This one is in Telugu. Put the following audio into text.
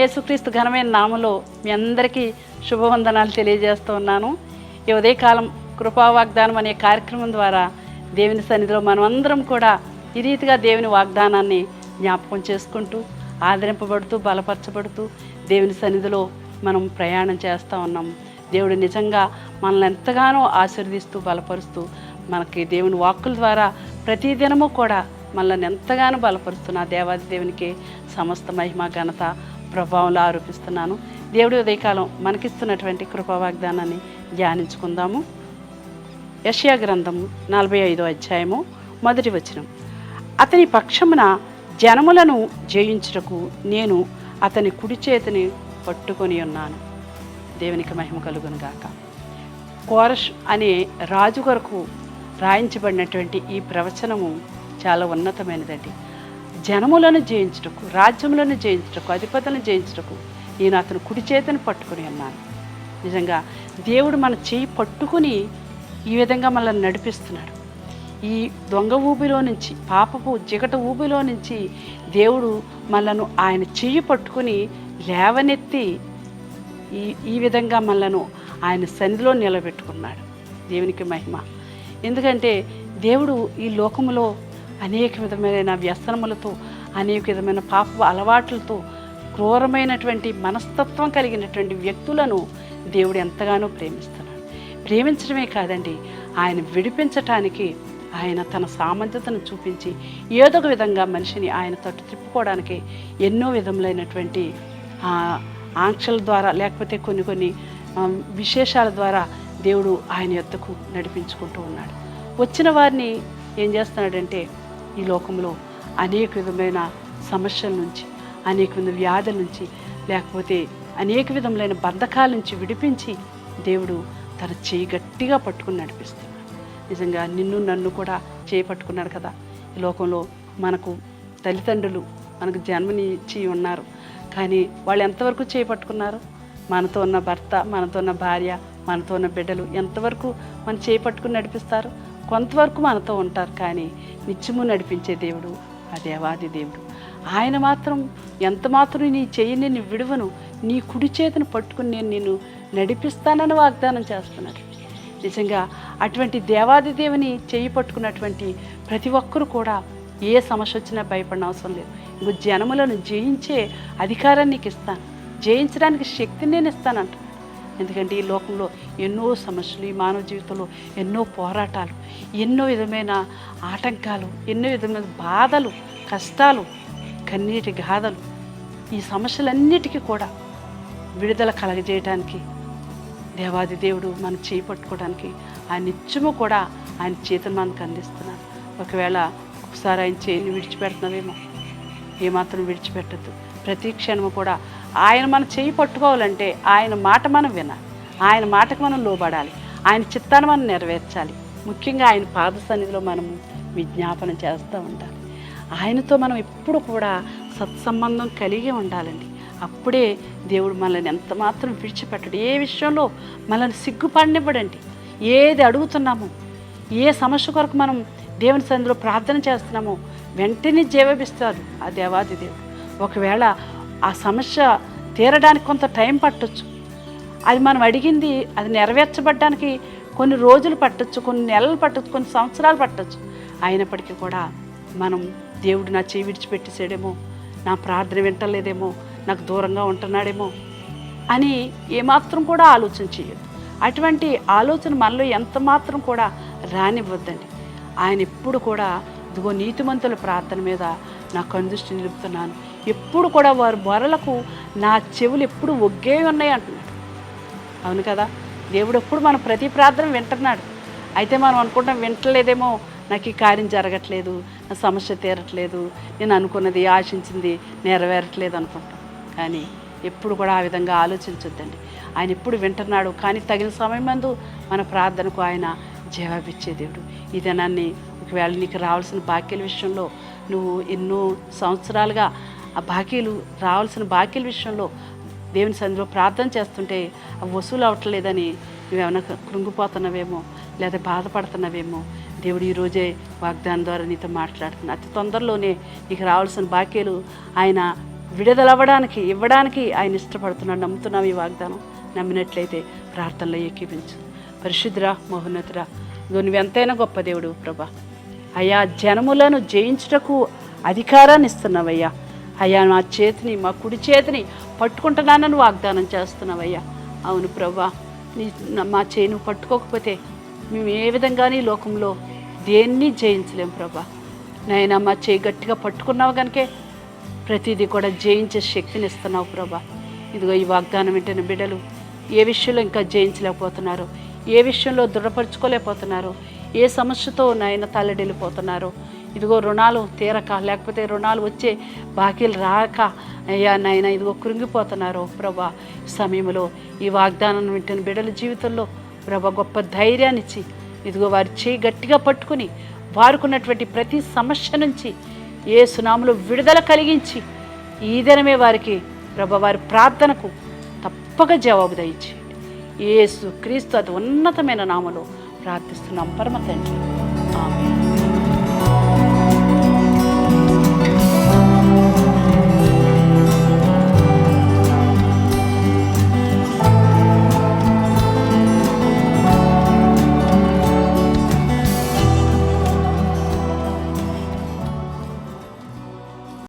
యేసుక్రీస్తు ఘనమైన నామలో మీ అందరికీ శుభవందనాలు తెలియజేస్తూ ఉన్నాను. ఈ ఉదయకాలం కృపా వాగ్దానం అనే కార్యక్రమం ద్వారా దేవుని సన్నిధిలో మనమందరం కూడా ఈ రీతిగా దేవుని వాగ్దానాన్ని జ్ఞాపకం చేసుకుంటూ ఆదరింపబడుతూ బలపరచబడుతూ దేవుని సన్నిధిలో మనం ప్రయాణం చేస్తూ ఉన్నాం. దేవుడు నిజంగా మనల్ని ఎంతగానో ఆశీర్దిస్తూ బలపరుస్తూ మనకి దేవుని వాక్కుల ద్వారా ప్రతిదినము కూడా మనల్ని ఎంతగానో బలపరుస్తున్న ఆ దేవాది దేవునికి సమస్త మహిమ ఘనత ప్రభావంలో ఆరోపిస్తున్నాను. దేవుడి ఉదయకాలం మనకిస్తున్నటువంటి కృపా వాగ్దానాన్ని ధ్యానించుకుందాము. యషయా గ్రంథము నలభై ఐదో అధ్యాయము మొదటి వచనం. అతని పక్షమున జనములను జయించుటకు నేను అతని కుడి చేతిని పట్టుకొని ఉన్నాను. దేవునికి మహిమ కలుగును గాక. కోరష్ అనే రాజు కొరకు రాయించబడినటువంటి ఈ ప్రవచనము చాలా ఉన్నతమైనదండి జనములను జయించుటకు రాజ్యములను జయించుటకు అధిపతులను జయించుటకు నేను అతను కుడి చేతిని పట్టుకుని ఉన్నాను. నిజంగా దేవుడు మన చేయి పట్టుకుని ఈ విధంగా మనల్ని నడిపిస్తున్నాడు. ఈ దొంగ ఊబిలో నుంచి పాపపు జిగట ఊబిలో నుంచి దేవుడు మనలను ఆయన చెయ్యి పట్టుకుని లేవనెత్తి ఈ ఈ విధంగా మనలను ఆయన సన్నిధిలో నిలబెట్టుకున్నాడు. దేవునికి మహిమ. ఎందుకంటే దేవుడు ఈ లోకములో అనేక విధమైన వ్యసనములతో అనేక విధమైన పాప అలవాట్లతో క్రూరమైనటువంటి మనస్తత్వం కలిగినటువంటి వ్యక్తులను దేవుడు ఎంతగానో ప్రేమిస్తున్నాడు. ప్రేమించడమే కాదండి ఆయన విడిపించటానికి ఆయన తన సామర్థ్యతను చూపించి ఏదో ఒక విధంగా మనిషిని ఆయన తట్టు తిప్పుకోవడానికి ఎన్నో విధములైనటువంటి ఆంక్షల ద్వారా లేకపోతే కొన్ని కొన్ని విశేషాల ద్వారా దేవుడు ఆయన యొద్దకు నడిపించుకుంటూ ఉన్నాడు. వచ్చిన వారిని ఏం చేస్తున్నాడంటే ఈ లోకంలో అనేక విధమైన సమస్యల నుంచి అనేక విధమైన వ్యాధుల నుంచి లేకపోతే అనేక విధములైన బంధకాల నుంచి విడిపించి దేవుడు తన చేయి గట్టిగా పట్టుకుని నడిపిస్తున్నాడు. నిజంగా నిన్ను నన్ను కూడా చేపట్టుకున్నాడు కదా. ఈ లోకంలో మనకు తల్లిదండ్రులు మనకు జన్మనిచ్చి ఉన్నారు. కానీ వాళ్ళు ఎంతవరకు చేపట్టుకున్నారు మనతో ఉన్న భర్త మనతో ఉన్న భార్య మనతో ఉన్న బిడ్డలు ఎంతవరకు మన చేపట్టుకుని నడిపిస్తారు? కొంతవరకు మనతో ఉంటారు కానీ నిత్యము నడిపించే దేవుడు ఆ దేవాది దేవుడు. ఆయన మాత్రం ఎంత మాత్రం నీ చెయ్యి నేను విడువను నీ కుడి చేతిని పట్టుకుని నేను నిన్ను నడిపిస్తానని వాగ్దానం చేస్తున్నాడు. నిజంగా అటువంటి దేవాది దేవుని చేయి పట్టుకున్నటువంటి ప్రతి ఒక్కరు కూడా ఏ సమస్య వచ్చినా భయపడిన అవసరం లేదు. ఇంకో జనములను జయించే అధికారాన్ని నీకు ఇస్తాను. జయించడానికి శక్తిని నేను ఇస్తానంట. ఎందుకంటే ఈ లోకంలో ఎన్నో సమస్యలు ఈ మానవ జీవితంలో ఎన్నో పోరాటాలు ఎన్నో విధమైన ఆటంకాలు ఎన్నో విధమైన బాధలు కష్టాలు కన్నీటి గాథలు ఈ సమస్యలన్నిటికీ కూడా విడుదల కలగజేయడానికి దేవాది దేవుడు మనం చేయి పట్టుకోవడానికి ఆయన నిత్యము కూడా ఆయన చేతులు మనకు అందిస్తున్నాడు ఒకవేళ ఒకసారి ఆయన చేయిని విడిచిపెడుతున్నావేమో ఏమాత్రం విడిచిపెట్టద్దు. ప్రతి క్షణము కూడా ఆయన మనం చేయి పట్టుకోవాలంటే ఆయన మాట మనం వినాలి. ఆయన మాటకు మనం లోబడాలి. ఆయన చిత్తాన్ని మనం నెరవేర్చాలి. ముఖ్యంగా ఆయన పాద సన్నిధిలో మనము విజ్ఞాపన చేస్తూ ఉండాలి. ఆయనతో మనం ఎప్పుడు కూడా సత్సంబంధం కలిగి ఉండాలండి. అప్పుడే దేవుడు మనల్ని ఎంత మాత్రం విడిచిపెట్టడు. ఏ విషయంలో మనల్ని సిగ్గుపడినివ్వడండి. ఏది అడుగుతున్నామో ఏ సమస్య కొరకు మనం దేవుని సన్నిధిలో ప్రార్థన చేస్తున్నామో వెంటనే జీవపిస్తారు ఆ దేవాది దేవుడు. ఒకవేళ ఆ సమస్య తీరడానికి కొంత టైం పట్టొచ్చు. అది మనం అడిగింది అది నెరవేర్చబడ్డానికి కొన్ని రోజులు పట్టొచ్చు కొన్ని నెలలు పట్టొచ్చు కొన్ని సంవత్సరాలు పట్టొచ్చు. అయినప్పటికీ కూడా మనం దేవుడు నా చేయి విడిచిపెట్టేసాడేమో నా ప్రార్థన వింటలేదేమో నాకు దూరంగా ఉంటున్నాడేమో అని ఏమాత్రం కూడా ఆలోచన చేయదు అటువంటి ఆలోచన మనలో ఎంత మాత్రం కూడా రానివ్వద్దండి. ఆయన ఎప్పుడు కూడా ఇదిగో నీతిమంతుల ప్రార్థన మీద నా కందుష్టి నిలుపుతున్నాను. ఎప్పుడు కూడా వారు బొరలకు నా చెవులు ఎప్పుడు ఒగ్గే ఉన్నాయి అంటున్నాడు. అవును కదా? దేవుడు ఎప్పుడు మన ప్రతి ప్రార్థన వింటున్నాడు. అయితే మనం అనుకుంటాం వింటలేదేమో నాకు ఈ కార్యం జరగట్లేదు నా సమస్య తీరట్లేదు నేను అనుకున్నది ఆశించింది నెరవేరట్లేదు అనుకుంటాం. కానీ ఎప్పుడు కూడా ఆ విధంగా ఆలోచించొద్దండి. ఆయన ఎప్పుడు వింటున్నాడు కానీ తగిన సమయం మందు మన ప్రార్థనకు ఆయన జవాబిచ్చే దేవుడు. ఈ దినాన్ని ఒకవేళ నీకు రావాల్సిన బాక్యల విషయంలో నువ్వు ఎన్నో సంవత్సరాలుగా ఆ బాకీలు రావాల్సిన బాకీల విషయంలో దేవుని సన్నిధిలో ప్రార్థన చేస్తుంటే వసూలు అవ్వట్లేదని నువ్వేమైనా కృంగిపోతున్నావేమో లేదా బాధపడుతున్నావేమో దేవుడు ఈరోజే వాగ్దానం ద్వారా నీతో మాట్లాడుతున్నా అతి తొందరలోనే నీకు రావాల్సిన బాకీలు ఆయన విడుదలవ్వడానికి ఇవ్వడానికి ఆయన ఇష్టపడుతున్నాడు. నమ్ముతున్నాం ఈ వాగ్దానం? నమ్మినట్లయితే ప్రార్థనలో ఏకీపించు. పరిశుద్ధురా మహోన్నతురా నువ్వు ఎంతైనా గొప్ప దేవుడు ప్రభా. అయ్యా జనములను జయించుటకు అధికారాన్ని ఇస్తున్నావయ్యా. అయ్యా మా చేతిని మా కుడి చేతిని పట్టుకుంటున్నానని వాగ్దానం చేస్తున్నావయ్యా. అవును ప్రభా నీ మా చేయి పట్టుకోకపోతే మేము ఏ విధంగానే ఈ లోకంలో దేన్ని జయించలేం ప్రభా. నాయన మా చేయి గట్టిగా పట్టుకున్నావు కనుకే ప్రతిదీ కూడా జయించే శక్తిని ఇస్తున్నావు ప్రభా. ఇదిగో ఈ వాగ్దానం వింటున్న బిడ్డలు ఏ విషయంలో ఇంకా జయించలేకపోతున్నారు? ఏ విషయంలో దృఢపరచుకోలేకపోతున్నారు? ఏ సమస్యతో నాయన తల్లడిల్లిపోతున్నారు? ఇదిగో రుణాలు తీరక లేకపోతే రుణాలు వచ్చే బాకీలు రాక అయ్యా నాయన ఇదిగో కృంగిపోతున్నారు ప్రభా. సమయంలో ఈ వాగ్దానం వింటున్న బిడ్డల జీవితంలో ప్రభా గొప్ప ధైర్యాన్ని ఇచ్చి ఇదిగో వారి చేయి గట్టిగా పట్టుకుని వారుకున్నటువంటి ప్రతి సమస్య నుంచి ఏ సునాములు విడుదల కలిగించి ఈ దినమే వారికి ప్రభ వారి ప్రార్థనకు తప్పక జవాబు దయచేయండి. ఏసు క్రీస్తు అది ఉన్నతమైన నామలో ప్రార్థిస్తున్నాం. పరమ తండ్రి. ఆమె